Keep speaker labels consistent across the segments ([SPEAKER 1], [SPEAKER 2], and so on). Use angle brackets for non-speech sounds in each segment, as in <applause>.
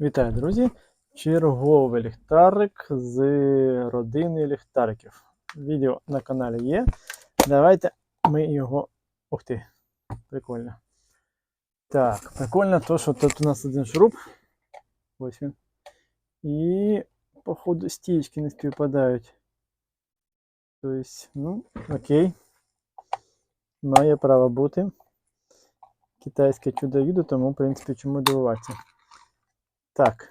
[SPEAKER 1] Вітаю, друзі! Черговий ліхтарик з родини ліхтариків. Відео на каналі є. Давайте ми його. Ух ти! Прикольно. Так, прикольно, то, що тут у нас один шуруп. Ось він. І, походу, стічки не співпадають. Тобто, ну, окей. Має право бути. Китайське чудо-юдо, тому, в принципі, чому дивуватися. Так,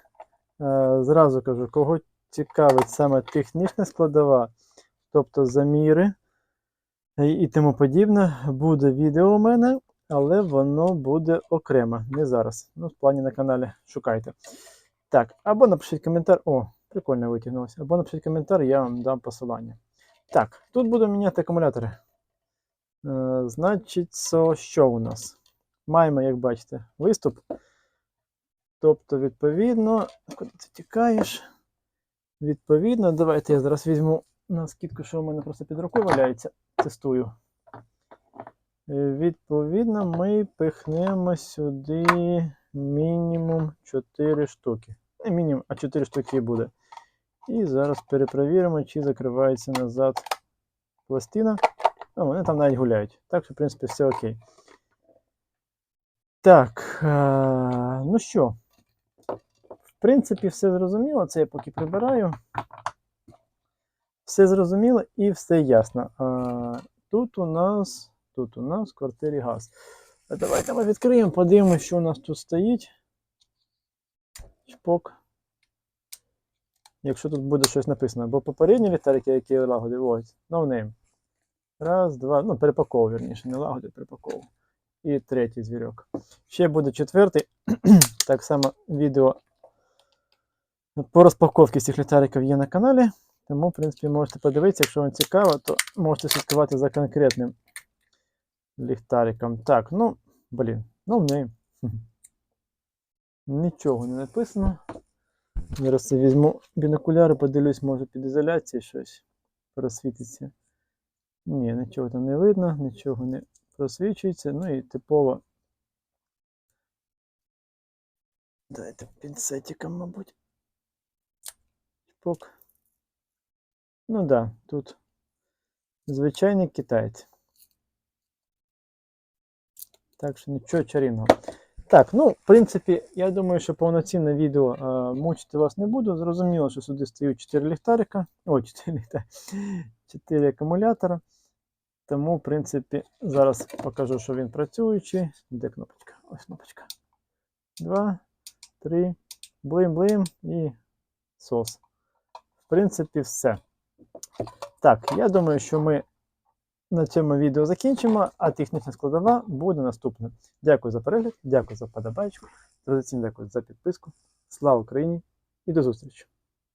[SPEAKER 1] е, зразу кажу, кого цікавить саме технічна складова, тобто заміри і, тому подібне, буде відео у мене, але воно буде окремо, не зараз. Ну, в плані на каналі шукайте. Так, або напишіть коментар. О, прикольно витягнулося. Або напишіть коментар, я вам дам посилання. Так, тут буду міняти акумулятори. Е, значить, що у нас? Маємо, як бачите, виступ. Тобто, відповідно, куди ти тікаєш? Відповідно, давайте я зараз візьму на скидку, що у мене просто під рукою валяється. Тестую. Е, Відповідно, ми пихнемо сюди мінімум 4 штуки. Не мінімум, а 4 штуки буде. І зараз перепровіримо, чи закривається назад пластина. Ну, вони там навіть гуляють. Так що, в принципі, все окей. Так, е, ну що, в принципі, все зрозуміло. Це я поки прибираю. Все зрозуміло і все ясно. А, тут у нас тут у нас в квартирі газ. А давайте ми відкриємо, подивимося, що у нас тут стоїть. Чпок. Якщо тут буде щось написано. Бо попередні ліхтарики, які я лагодив, ось, no name. Раз, два, ну, перепаковував, вірніше, не лагодив, перепаковував. І третій звірок. Ще буде четвертий. <clears throat> так само відео по розпаковці цих ліхтариків є на каналі. Тому, в принципі, можете подивитися, якщо вам цікаво, то можете слідкувати за конкретним ліхтариком. Так, ну, блін, ну не. <laughs> Нічого не написано. Зараз я візьму бінокуляри, подивлюсь, може під ізоляцією щось просвітиться. Ні, нічого там не видно, нічого не просвічується. Ну і типово. Дайте пінцетиком, мабуть. Чпок. Ну да, тут звичайний китаєць. Так що нічого чарівного. Так, ну, в принципі, я думаю, що повноцінне відео е, мучити вас не буду. Зрозуміло, що сюди стають 4 ліхтарика. О, 4 ліхтарика. 4 акумулятора. Тому, в принципі, зараз покажу, що він працюючий. Де кнопочка? Ось кнопочка. Два, три, блим-блим і сос. Принципі, все. Так, я думаю, що ми на цьому відео закінчимо, а технічна складова буде наступна. Дякую за перегляд, дякую за вподобайку. Традиційно дякую за підписку. Слава Україні і до зустрічі!